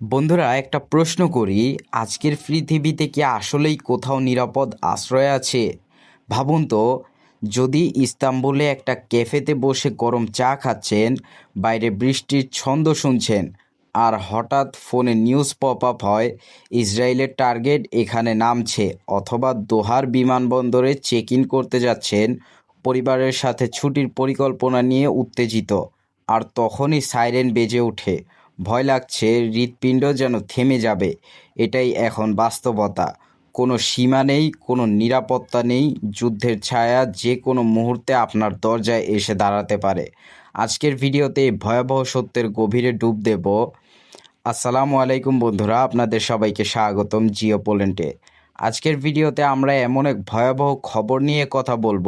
বন্ধুরা, একটা প্রশ্ন করি। আজকের পৃথিবীতে কি আসলেই কোথাও নিরাপদ আশ্রয় আছে? ভাবুন তো, যদি ইস্তাম্বুলে একটা ক্যাফেতে বসে গরম চা খাচ্ছেন, বাইরে বৃষ্টির ছন্দ শুনছেন, আর হঠাৎ ফোনে নিউজ পপ আপ হয়, ইসরায়েলের টার্গেট এখানে নামছে, অথবা দোহার বিমানবন্দরে চেক ইন করতে যাচ্ছেন, পরিবারের সাথে ছুটির পরিকল্পনা নিয়ে উত্তেজিত, আর তখনই সাইরেন বেজে ওঠে। ভয় লাগছে হৃৎপিণ্ড যেন থেমে যাবে। এটাই এখন বাস্তবতা। কোনো সীমা নেই, কোনো নিরাপত্তা নেই, যুদ্ধের ছায়া যে কোনো মুহূর্তে আপনার দরজায় এসে দাঁড়াতে পারে। আজকের ভিডিওতে ভয়াবহ সত্যের গভীরে ডুব দেব। আসসালামু আলাইকুম বন্ধুরা, আপনাদের সবাইকে স্বাগতম জিও পোল্যান্ডে। আজকের ভিডিওতে আমরা এমন এক ভয়াবহ খবর নিয়ে কথা বলব,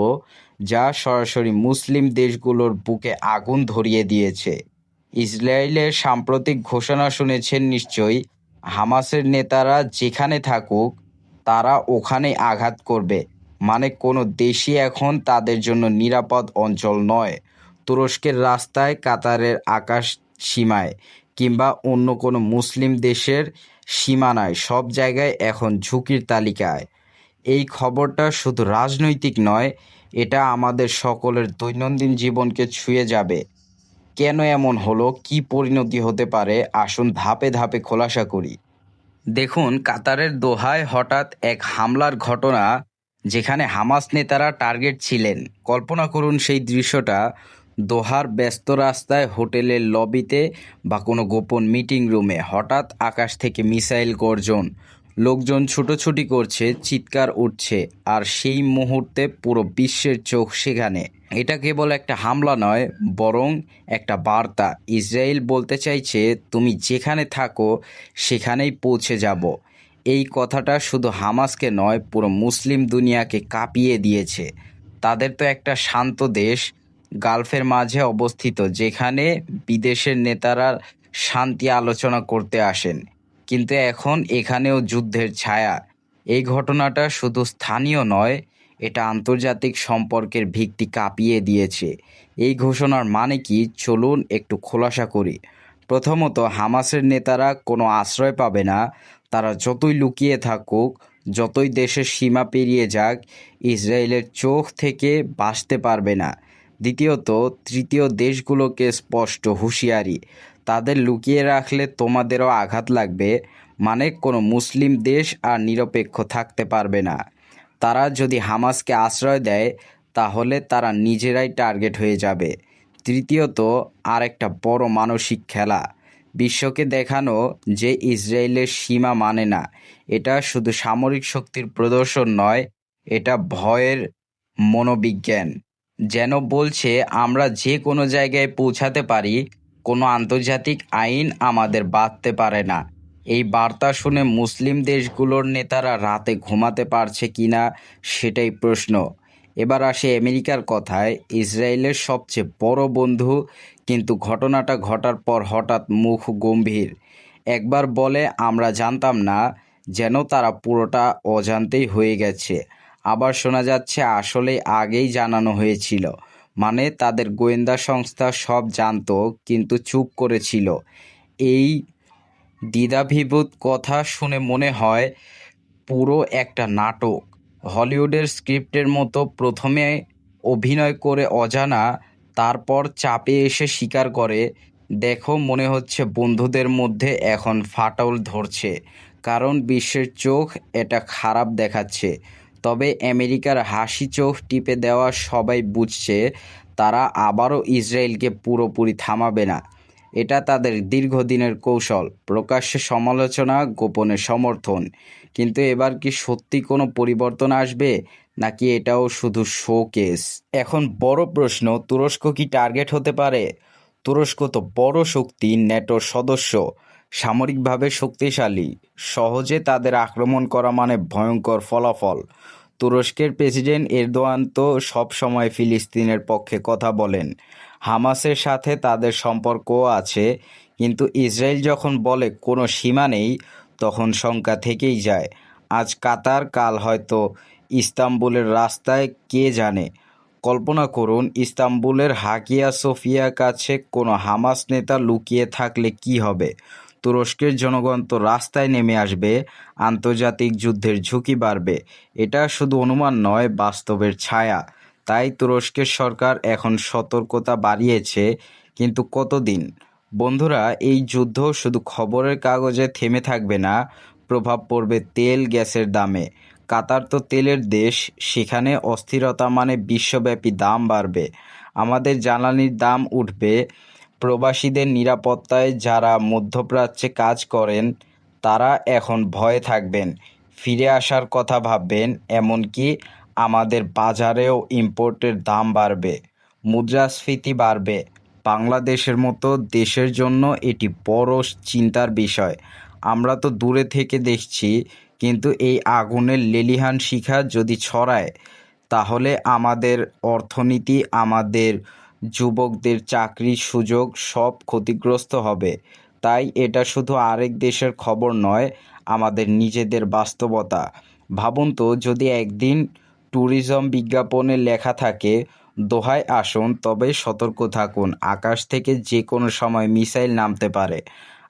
যা সরাসরি মুসলিম দেশগুলোর বুকে আগুন ধরিয়ে দিয়েছে। ইসরায়েলের সাম্প্রতিক ঘোষণা শুনেছেন নিশ্চয়ই, হামাসের নেতারা যেখানে থাকুক, তারা ওখানে আঘাত করবে। মানে কোনো দেশই এখন তাদের জন্য নিরাপদ অঞ্চল নয়। তুরস্কের রাস্তায়, কাতারের আকাশ সীমায়, কিংবা অন্য কোনো মুসলিম দেশের সীমানায়, সব জায়গায় এখন ঝুঁকির তালিকায়। এই খবরটা শুধু রাজনৈতিক নয়, এটা আমাদের সকলের দৈনন্দিন জীবনকে ছুঁয়ে যাবে। কেন এমন হলো, কি পরিণতি হতে পারে, আসুন ধাপে ধাপে খোলাসা করি। দেখুন, কাতারের দোহায় হঠাৎ এক হামলার ঘটনা, যেখানে হামাস নেতারা টার্গেট ছিলেন। কল্পনা করুন সেই দৃশ্যটা, দোহার ব্যস্ত রাস্তায় হোটেলের লবিতে বা কোনো গোপন মিটিং রুমে। হঠাৎ আকাশ থেকে মিসাইল গর্জন, লোকজন ছুটোছুটি করছে, চিৎকার উঠছে, আর সেই মুহূর্তে পুরো বিশ্বের চোখ সেখানে। এটা কেবল একটা হামলা নয়, বরং একটা বার্তা। ইসরায়েল বলতে চাইছে, তুমি যেখানে থাকো, সেখানেই পৌঁছে যাব। এই কথাটা শুধু হামাসকে নয়, পুরো মুসলিম দুনিয়াকে কাঁপিয়ে দিয়েছে। তাদের তো একটা শান্ত দেশ, গালফের মাঝে অবস্থিত, যেখানে বিদেশের নেতারা শান্তি আলোচনা করতে আসেন। কিন্তু এখন এখানেও যুদ্ধের ছায়া। এই ঘটনাটা শুধু স্থানীয় নয় এটা আন্তর্জাতিক সম্পর্কের ভিত্তি কাঁপিয়ে দিয়েছে। এই ঘোষণার মানে কি? চলুন একটু খোলাসা করি। প্রথমত, হামাসের নেতারা কোনো আশ্রয় পাবে না। তারা যতই লুকিয়ে থাকুক, যতই দেশের সীমা পেরিয়ে যাক, ইসরায়েলের চোখ থেকে বাঁচতে পারবে না। দ্বিতীয়ত, তৃতীয় দেশগুলোকে স্পষ্ট হুঁশিয়ারি। তাদের লুকিয়ে রাখলে তোমাদেরও আঘাত লাগবে মানে কোনো মুসলিম দেশ আর নিরপেক্ষ থাকতে পারবে না। তারা যদি হামাসকে আশ্রয় দেয়, তাহলে তারা নিজেরাই টার্গেট হয়ে যাবে। তৃতীয়ত, আরেকটা বড় মানসিক খেলা। বিশ্বকে দেখানো যে ইসরায়েলের সীমা মানে না, এটা শুধু সামরিক শক্তির প্রদর্শন নয়, এটা ভয়ের মনোবিজ্ঞান। যেন বলছে, আমরা যে কোনো জায়গায় পৌঁছাতে পারি, কোনো আন্তর্জাতিক আইন আমাদের বাঁধতে পারে না। এই বার্তা শুনে মুসলিম দেশগুলোর নেতারা রাতে ঘুমাতে পারছে কিনা সেটাই প্রশ্ন। এবার আসে আমেরিকার কথায়, ইসরায়েলের সবচেয়ে বড় বন্ধু, কিন্তু ঘটনাটা ঘটার পর হঠাৎ মুখ গম্ভীর। একবার বলে, আমরা জানতাম না যেন তারা পুরোটা অজান্তেই হয়ে গেছে। আবার শোনা যাচ্ছে আসলে আগেই জানানো হয়েছিল। মানে তাদের গোয়েন্দা সংস্থা সব জানতো, কিন্তু চুপ করেছিল। এই দ্বিধাভিভূত কথা শুনে মনে হয় পুরো একটা নাটক। হলিউডের স্ক্রিপ্টের মতো প্রথমে অভিনয় করে অজানা, তারপর চাপে এসে স্বীকার করে। দেখো, মনে হচ্ছে বন্ধুদের মধ্যে এখন ফাটল ধরছে, কারণ বিশ্বের চোখ এটা খারাপ দেখাচ্ছে। তবে আমেরিকার হাসি চোখ টিপে দেওয়া সবাই বুঝছে, তারা আবারও ইসরায়েলকে পুরোপুরি থামাবে না। এটা তাদের দীর্ঘদিনের কৌশল, প্রকাশ্যে সমালোচনা, গোপনে সমর্থন। কিন্তু এবার কি সত্যি কোনো পরিবর্তন আসবে, নাকি এটাও শুধু শো কেস এখন বড় প্রশ্ন, তুরস্ক কি টার্গেট হতে পারে? তুরস্ক তো বড় শক্তি ন্যাটোর সদস্য, সামরিকভাবে শক্তিশালী। সহজে তাদের আক্রমণ করা মানে ভয়ঙ্কর ফলাফল। তুরস্কের প্রেসিডেন্ট এরদোয়ান তো সবসময় ফিলিস্তিনের পক্ষে কথা বলেন। হামাসের সাথে তাদের সম্পর্কও আছে, কিন্তু ইসরায়েল যখন বলে কোনো সীমা নেই, তখন শঙ্কা থেকেই যায়। আজ কাতার, কাল হয়তো ইস্তাম্বুলের রাস্তায়, কে জানে? কল্পনা করুন, ইস্তাম্বুলের হাকিয়া সোফিয়া কাছে কোনো হামাস নেতা লুকিয়ে থাকলে কি হবে? তুরস্কের জনগণ তো রাস্তায় নেমে আসবে, আন্তর্জাতিক যুদ্ধের ঝুঁকি বাড়বে। এটা শুধু অনুমান নয়, বাস্তবের ছায়া। তাই তুরস্কের সরকার এখন সতর্কতা বাড়িয়েছে, কিন্তু কতদিন? বন্ধুরা, এই যুদ্ধ শুধু খবরের কাগজে থেমে থাকবে না, প্রভাব পড়বে তেল গ্যাসের দামে। কাতার তো তেলের দেশ, সেখানে অস্থিরতা মানে বিশ্বব্যাপী দাম বাড়বে। আমাদের জ্বালানির দাম উঠবে প্রবাসীদের নিরাপত্তায় যারা মধ্যপ্রাচ্যে কাজ করেন, তারা এখন ভয়ে থাকবেন। ফিরে আসার কথা ভাববেন, এমনকি আমাদের বাজারেও ইম্পোর্টের দাম বাড়বে, মুদ্রাস্ফীতি বাড়বে। বাংলাদেশের মতো দেশের জন্য এটি বড় চিন্তার বিষয়। আমরা তো দূরে থেকে দেখছি, কিন্তু এই আগুনের লেলিহান শিখা যদি ছড়ায়, তাহলে আমাদের অর্থনীতি আমাদের যুবকদের চাকরির সুযোগ সব ক্ষতিগ্রস্ত হবে। তাই এটা শুধু আরেক দেশের খবর নয়, আমাদের নিজেদের বাস্তবতা। ভাবুন তো, যদি একদিন ট্যুরিজম বিজ্ঞাপনে লেখা থাকে, দোহায় আসুন, তবে সতর্ক থাকুন, আকাশ থেকে যে কোনো সময় মিসাইল নামতে পারে।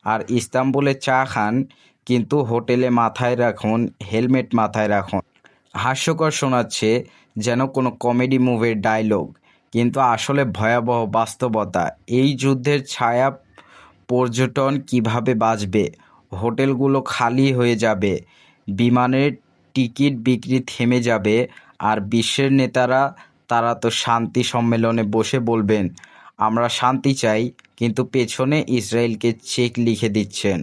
আর ইস্তাম্বুলে চা খান, কিন্তু হোটেলে মাথায় রাখুন, হেলমেট মাথায় রাখুন। হাস্যকর শোনাচ্ছে, যেন কোনো কমেডি মুভির ডায়লগ। কিন্তু আসলে ভয়াবহ বাস্তবতা। এই যুদ্ধের ছায়া পর্যটন কীভাবে বাঁচবে? হোটেলগুলো খালি হয়ে যাবে, বিমানের টিকিট বিক্রি থেমে যাবে, আর বিশ্বের নেতারা, তারা তো শান্তি সম্মেলনে বসে বলবেন, আমরা শান্তি চাই, কিন্তু পেছনে ইসরায়েলকে চেক লিখে দিচ্ছেন।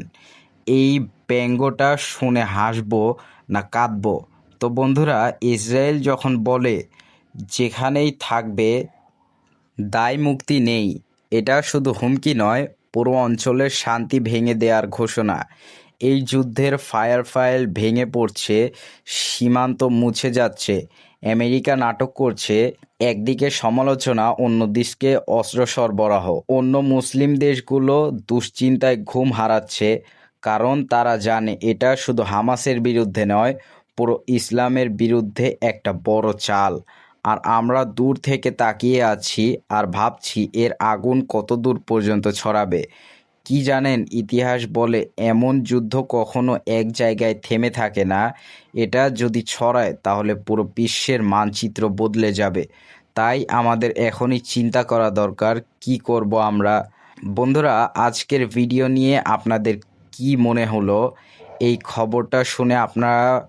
এই ব্যঙ্গটা শুনে হাসব না কাঁদবো? তো বন্ধুরা, ইসরায়েল যখন বলে, যেখানেই থাকবে দায় মুক্তি নেই। এটা শুধু হুমকি নয়, পুরো অঞ্চলের শান্তি ভেঙে দেওয়ার ঘোষণা। এই যুদ্ধের ফায়ার ফাইল ভেঙে পড়ছে, সীমান্ত মুছে যাচ্ছে, আমেরিকা নাটক করছে, একদিকে সমালোচনা অন্য অন্যদিকে অস্ত্র সরবরাহ। অন্য মুসলিম দেশগুলো দুশ্চিন্তায় ঘুম হারাচ্ছে, কারণ তারা জানে এটা শুধু হামাসের বিরুদ্ধে নয়, পুরো ইসলামের বিরুদ্ধে একটা বড় চাল। আর আমরা দূর থেকে তাকিয়ে আছি আর ভাবছি এর আগুন কত দূর পর্যন্ত ছড়াবে। কি জানেন, ইতিহাস বলে এমন যুদ্ধ কখনো এক জায়গায় থেমে থাকে না। এটা যদি ছড়ায়, তাহলে পুরো বিশ্বের মানচিত্র বদলে যাবে। তাই আমাদের এখনই চিন্তা করা দরকার, কি করব আমরা। বন্ধুরা, আজকের ভিডিও নিয়ে আপনাদের কি মনে হলো? এই খবরটা শুনে আপনারা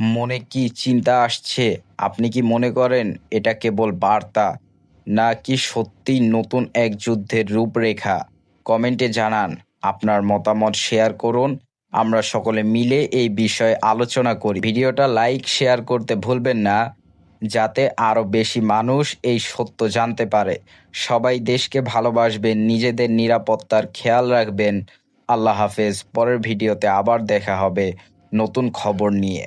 মনে কি চিন্তা আসছে? আপনি কি মনে করেন এটা কেবল বার্তা, নাকি সত্যি নতুন এক যুদ্ধের রূপরেখা? কমেন্টে জানান, আপনার মতামত শেয়ার করুন। আমরা সকলে মিলে এই বিষয়ে আলোচনা করি। ভিডিওটা লাইক, শেয়ার করতে ভুলবেন না, যাতে আরও বেশি মানুষ এই সত্য জানতে পারে। সবাই দেশকে ভালোবাসবেন, নিজেদের নিরাপত্তার খেয়াল রাখবেন। আল্লাহ হাফেজ, পরের ভিডিওতে আবার দেখা হবে নতুন খবর নিয়ে।